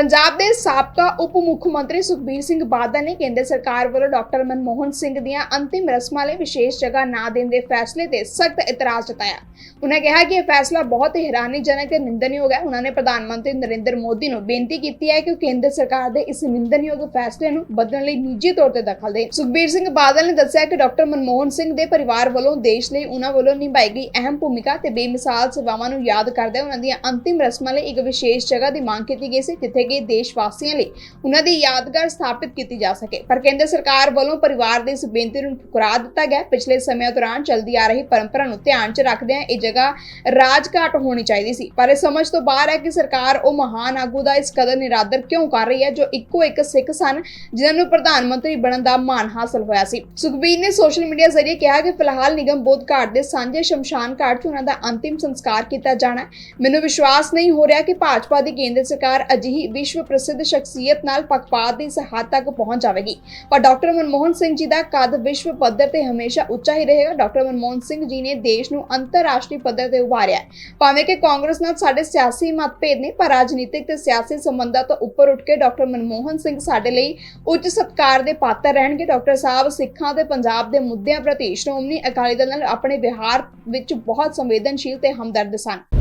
ਪੰਜਾਬ ਦੇ ਸਾਬਕਾ ਉਪ ਮੁੱਖ ਮੰਤਰੀ ਸੁਖਬੀਰ ਸਿੰਘ ਬਾਦਲ ਨੇ ਕੇਂਦਰ ਸਰਕਾਰ ਵੱਲੋਂ ਡਾਕਟਰ ਮਨਮੋਹਨ ਸਿੰਘ ਦੀਆਂ ਅੰਤਿਮ ਰਸਮਾਂ ਲਈ ਵਿਸ਼ੇਸ਼ ਜਗ੍ਹਾ ਨਾ ਦੇਣ ਦੇ ਫੈਸਲੇ ਤੇ ਸਖਤ ਇਤਰਾਜ਼ ਜਤਾਇਆ। ਉਹਨਾਂ ਕਿਹਾ ਕਿ ਇਹ ਫੈਸਲਾ ਬਹੁਤ ਹੀ ਹੈਰਾਨੀਜਨਕ ਤੇ ਨਿੰਦਣਯੋਗ ਹੈ। ਉਹਨਾਂ ਨੇ ਪ੍ਰਧਾਨ ਮੰਤਰੀ ਨਰਿੰਦਰ ਮੋਦੀ ਨੂੰ ਬੇਨਤੀ ਕੀਤੀ ਹੈ ਕਿ ਉਹ ਕੇਂਦਰ ਸਰਕਾਰ ਦੇ ਇਸ ਨਿੰਦਣਯੋਗ ਫੈਸਲੇ ਨੂੰ ਬਦਲਣ ਲਈ ਨਿੱਜੀ ਤੌਰ ਤੇ ਦਖਲ ਦੇਣ। ਸੁਖਬੀਰ ਸਿੰਘ ਬਾਦਲ ਨੇ ਦੱਸਿਆ ਕਿ ਡਾਕਟਰ ਮਨਮੋਹਨ ਸਿੰਘ ਦੇ ਪਰਿਵਾਰ ਵੱਲੋਂ ਦੇਸ਼ ਲਈ ਉਹਨਾਂ ਵੱਲੋਂ ਨਿਭਾਈ ਗਈ ਅਹਿਮ ਭੂਮਿਕਾ ਤੇ ਬੇਮਿਸਾਲ ਸੇਵਾਵਾਂ ਨੂੰ ਯਾਦ ਕਰਦੇ ਉਹਨਾਂ ਦੀਆਂ ਅੰਤਿਮ ਰਸਮਾਂ ਲਈ ਇੱਕ ਵਿਸ਼ੇਸ਼ ਜਗ੍ਹਾ ਦੀ ਮੰਗ ਕੀਤੀ ਗਈ ਸੀ, ਜਿੱਥੇ ਕਿ ਦੇਸ਼ ਵਾਸੀਆਂ ਲਈ ਉਹਨਾਂ ਦੀ ਯਾਦਗਾਰ ਸਥਾਪਿਤ ਕੀਤੀ ਜਾ ਸਕੇ। ਪਰ ਕੇਂਦਰ ਸਰਕਾਰ ਵੱਲੋਂ ਪਰਿਵਾਰ ਦੀ ਇਸ ਬੇਨਤੀ ਨੂੰ ਠੁਕਰਾ ਦਿੱਤਾ ਗਿਆ। ਪਿਛਲੇ ਸਮੇਂ ਦੌਰਾਨ ਚੱਲਦੀ ਆ ਰਹੀ ਪਰੰਪਰਾ ਨੂੰ ਧਿਆਨ 'ਚ ਰੱਖਦਿਆਂ ਇਹ ਜਗ੍ਹਾ ਰਾਜਘਾਟ ਹੋਣੀ ਚਾਹੀਦੀ ਸੀ। ਪਰ ਇਹ ਸਮਝ ਤੋਂ ਬਾਹਰ ਹੈ ਕਿ ਸਰਕਾਰ ਉਹ ਮਹਾਨ ਆਗੂ ਦਾ ਇਸ ਕਦਰ ਨਿਰਾਦਰ ਕਿਉਂ ਕਰ ਰਹੀ ਹੈ, ਜੋ ਇੱਕੋ ਇੱਕ ਸਿੱਖ ਸਨ, ਜਿਨ੍ਹਾਂ ਨੂੰ ਪ੍ਰਧਾਨ ਮੰਤਰੀ ਬਣਨ ਦਾ ਮਾਣ ਹਾਸਲ ਹੋਇਆ ਸੀ। ਸੁਖਬੀਰ ਨੇ ਸੋਸ਼ਲ ਮੀਡੀਆ ਜ਼ਰੀਏ ਕਿਹਾ ਕਿ ਫਿਲਹਾਲ ਨਿਗਮ ਬੋਧ ਘਾਟ ਦੇ ਸਾਂਝੇ ਸ਼ਮਸ਼ਾਨ ਘਾਟ 'ਚ ਉਹਨਾਂ ਦਾ ਅੰਤਿਮ ਸੰਸਕਾਰ ਕੀਤਾ ਜਾਣਾ ਮੈਨੂੰ ਵਿਸ਼ਵਾਸ ਨਹੀਂ ਹੋ ਰਿਹਾ ਕਿ ਭਾਜਪਾ ਦੀ ਕੇਂਦਰ ਸਰਕਾਰ ਅਜਿਹੀ ਵਿਸ਼ਵ ਪ੍ਰਸਿੱਧ ਸ਼ਖਸੀਅਤ ਨਾਲ ਪੱਖਪਾਤ ਦੀ ਸਹਾਇਤਾ ਤੱਕ ਪਹੁੰਚ ਜਾਵੇਗੀ। ਪਰ ਡਾਕਟਰ ਮਨਮੋਹਨ ਸਿੰਘ ਜੀ ਦਾ ਕਦ ਵਿਸ਼ਵ ਪੱਧਰ ਤੇ ਹਮੇਸ਼ਾ ਉੱਚਾ ਹੀ ਰਹੇਗਾ? ਡਾਕਟਰ ਮਨਮੋਹਨ ਸਿੰਘ ਜੀ ਨੇ ਦੇਸ਼ ਨੂੰ ਅੰਤਰਰਾਸ਼ਟਰੀ ਪੱਧਰ ਤੇ ਉਭਾਰਿਆ ਭਾਵੇਂ ਕਿ ਕਾਂਗਰਸ ਨਾਲ ਸਾਡੇ ਸਿਆਸੀ ਮਤਭੇਦ ਨੇ, ਪਰ ਰਾਜਨੀਤਿਕ ਤੇ ਸਿਆਸੀ ਸੰਬੰਧਾਂ ਤੋਂ ਉੱਪਰ ਉੱਠ ਕੇ ਡਾਕਟਰ ਮਨਮੋਹਨ ਸਿੰਘ ਸਾਡੇ ਲਈ ਉੱਚ ਸਤਿਕਾਰ ਦੇ ਪਾਤਰ ਰਹਿਣਗੇ। ਡਾਕਟਰ ਸਾਹਿਬ ਸਿੱਖਾਂ ਤੇ ਪੰਜਾਬ ਦੇ ਮੁੱਦਿਆਂ ਪ੍ਰਤੀ ਸ਼੍ਰੋਮਣੀ ਅਕਾਲੀ ਦਲ ਨਾਲ ਆਪਣੇ ਵਿਹਾਰ ਵਿੱਚ ਬਹੁਤ ਸੰਵੇਦਨਸ਼ੀਲ ਤੇ ਹਮਦਰਦ ਸਨ।